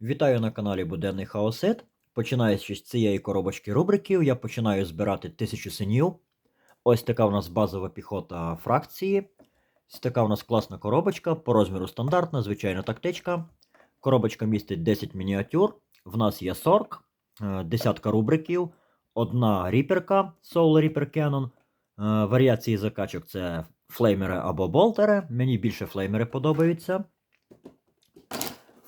Вітаю на каналі Буденний Хаосит. Починаючи з цієї коробочки рубриків, я починаю збирати тисячу синів. Ось така в нас базова піхота фракції. Ось така в нас класна коробочка, по розміру стандартна, звичайна тактичка. Коробочка містить 10 мініатюр. В нас є сорк, е, десятка рубриків, одна ріперка Soul Reaper Cannon. Е, Варіації закачок це флеймери або болтери. Мені більше флеймери подобаються.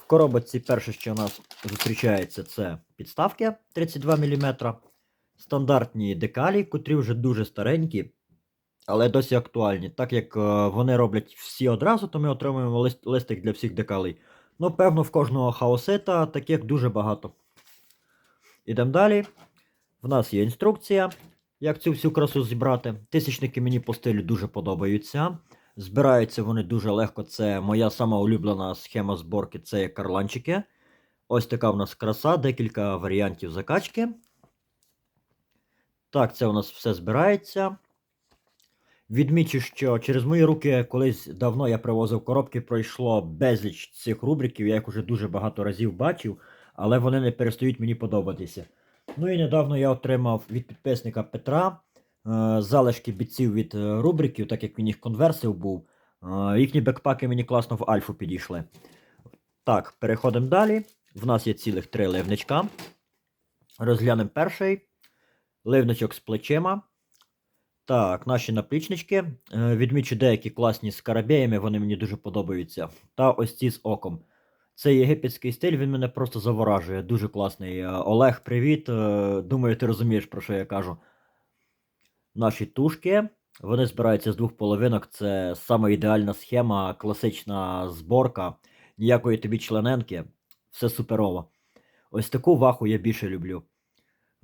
Коробочці перше, що у нас зустрічається, це підставки 32 мм. Стандартні декалі, котрі вже дуже старенькі, але досі актуальні. Так як е, вони роблять всі одразу, то ми отримуємо лист, листик для всіх декалей. Ну, певно, в кожного хаосита таких дуже багато. Ідемо далі. В нас є інструкція, як цю всю красу зібрати. Тисячники мені по стилю дуже подобаються. Збираються вони дуже легко. Це моя сама улюблена схема зборки це карланчики. Ось така в нас краса, декілька варіантів закачки. Так, це у нас все збирається. Відмічу, що через мої руки колись давно я привозив коробки, пройшло безліч цих рубриків, я їх уже дуже багато разів бачив, але вони не перестають мені подобатися. Ну і недавно я отримав від підписника Петра залишки бійців від е, рубриків, так як він їх конверсив був. Е, їхні бекпаки мені класно в альфу підійшли. Так, переходимо далі. В нас є цілих три ливничка. Розглянемо перший. Ливничок з плечима. Так, наші наплічнички. Е, Відмічу деякі класні з карабеями, вони мені дуже подобаються. Та ось ці з оком. Цей єгипетський стиль, він мене просто заворажує. Дуже класний. Е, Олег, привіт. Е, Думаю, ти розумієш, про що я кажу. Наші тушки. Вони збираються з двох половинок. Це саме ідеальна схема, класична зборка. Ніякої тобі члененки. Все суперово. Ось таку ваху я більше люблю.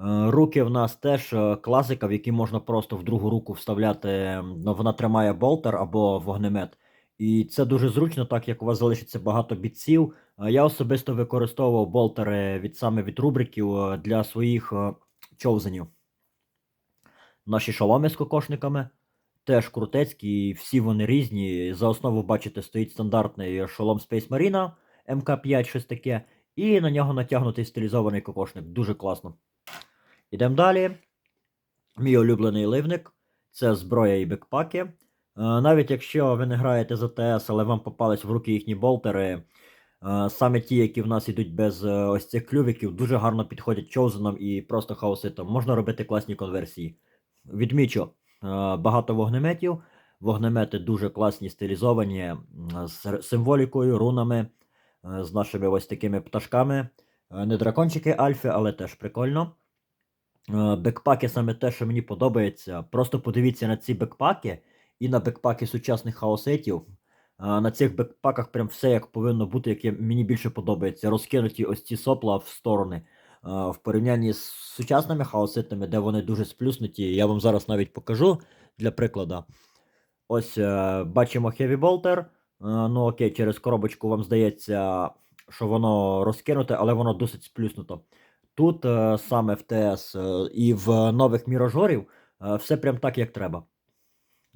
Е, Руки в нас теж е, класика, в які можна просто в другу руку вставляти. ну, Вона тримає болтер або вогнемет. І це дуже зручно, так як у вас залишиться багато бітців. Е, Я особисто використовував болтери від саме від рубриків для своїх човзанів. Наші шоломи з кокошниками теж крутецькі, всі вони різні. За основу, бачите, стоїть стандартний шолом Space Marine МК5, щось таке, і на нього натягнутий стилізований кокошник. Дуже класно. Ідемо далі. Мій улюблений ливник це зброя і бекпаки. Е, Навіть якщо ви не граєте за ТС, але вам попались в руки їхні болтери, е, саме ті, які в нас йдуть без е, ось цих клювиків, дуже гарно підходять чоузеном і просто хаоситом. Можна робити класні конверсії. Відмічу, е, багато вогнеметів. Вогнемети дуже класні, стилізовані з символікою, рунами, е, з нашими ось такими пташками. Е, Не дракончики Альфи, але теж прикольно. Бекпаки саме те, що мені подобається. Просто подивіться на ці бекпаки і на бекпаки сучасних хаосетів. На цих бекпаках прям все як повинно бути, яке мені більше подобається. Розкинуті ось ці сопла в сторони. Е, В порівнянні з сучасними хаоситами, де вони дуже сплюснуті, я вам зараз навіть покажу для прикладу. Ось е, бачимо Heavy Bolter. Е, Ну окей, через коробочку вам здається, що воно розкинуте, але воно досить сплюснуто. Тут саме в ТС і в нових міражорів все прям так, як треба.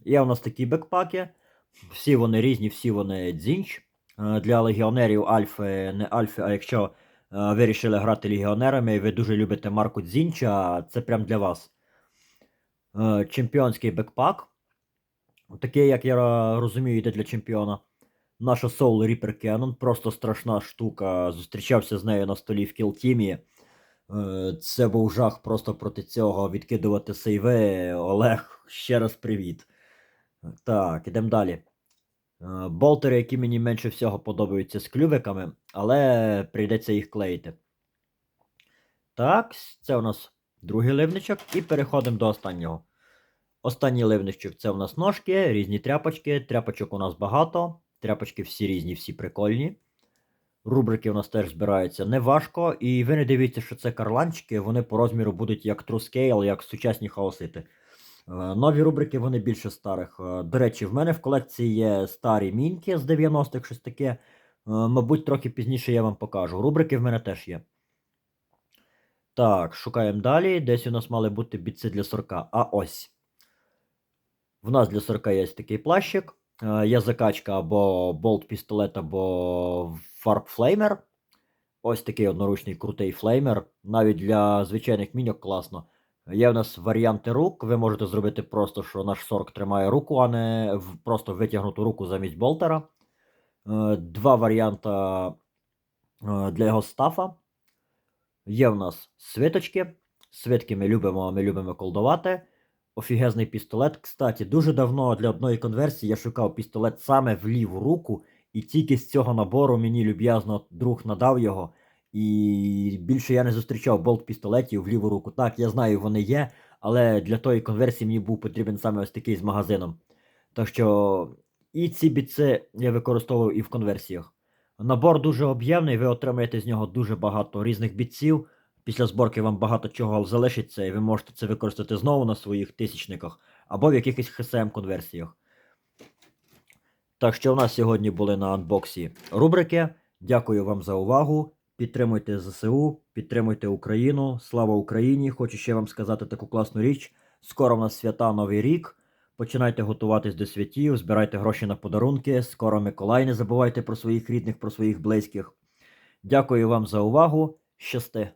Є у нас такі бекпаки, всі вони різні, всі вони дзінч. Для легіонерів Альфи, не Альфи, а якщо вирішили грати легіонерами і ви дуже любите марку Дзінча, це прям для вас. Е, Чемпіонський бекпак. Такий, як я розумію, йде для чемпіона. Наша Soul Reaper Cannon, просто страшна штука. Зустрічався з нею на столі в кілтімі. Е, Це був жах просто проти цього відкидувати сейви. Олег, ще раз привіт. Так, ідемо далі. Е, Болтери, які мені менше всього подобаються з клювиками, але прийдеться їх клеїти. Так, це у нас другий ливничок, і переходимо до останнього. Останній ливничок це у нас ножки, різні тряпочки. Тряпочок у нас багато. Тряпочки всі різні, всі прикольні. Рубрики у нас теж збираються неважко. І ви не дивіться, що це карланчики, вони по розміру будуть як Scale, як сучасні хаосити. Е, Нові рубрики вони більше старих. Е, До речі, в мене в колекції є старі мінки з 90-х, щось таке. Е, Мабуть, трохи пізніше я вам покажу. Рубрики в мене теж є. Так, шукаємо далі. Десь у нас мали бути бійці для сорка. А ось. В нас для сорка є такий плащик. Є закачка або болт пістолет, або фарб флеймер. ось такий одноручний крутий флеймер. Навіть для звичайних міньок класно. Є в нас варіанти рук. Ви можете зробити просто, що наш сорок тримає руку, а не просто витягнуту руку замість болтера. Е, Два варіанти е, для його стафа. Є в нас свиточки. Свитки ми любимо, ми любимо колдувати. Офігезний пістолет. Кстати, дуже давно для одної конверсії я шукав пістолет саме в ліву руку, і тільки з цього набору мені люб'язно друг надав його. І більше я не зустрічав болт пістолетів в ліву руку. Так, я знаю, вони є, але для тої конверсії мені був потрібен саме ось такий з магазином. Так що і ці біци я використовував і в конверсіях. Набор дуже об'ємний, ви отримаєте з нього дуже багато різних бітців. Після зборки вам багато чого залишиться, і ви можете це використати знову на своїх тисячниках або в якихось хсм конверсіях. Так що в нас сьогодні були на анбоксі рубрики. Дякую вам за увагу. Підтримуйте ЗСУ, підтримуйте Україну. Слава Україні! Хочу ще вам сказати таку класну річ. Скоро в нас свята Новий рік. Починайте готуватись до святів, збирайте гроші на подарунки. Скоро Миколай, не забувайте про своїх рідних, про своїх близьких. Дякую вам за увагу. Щасти!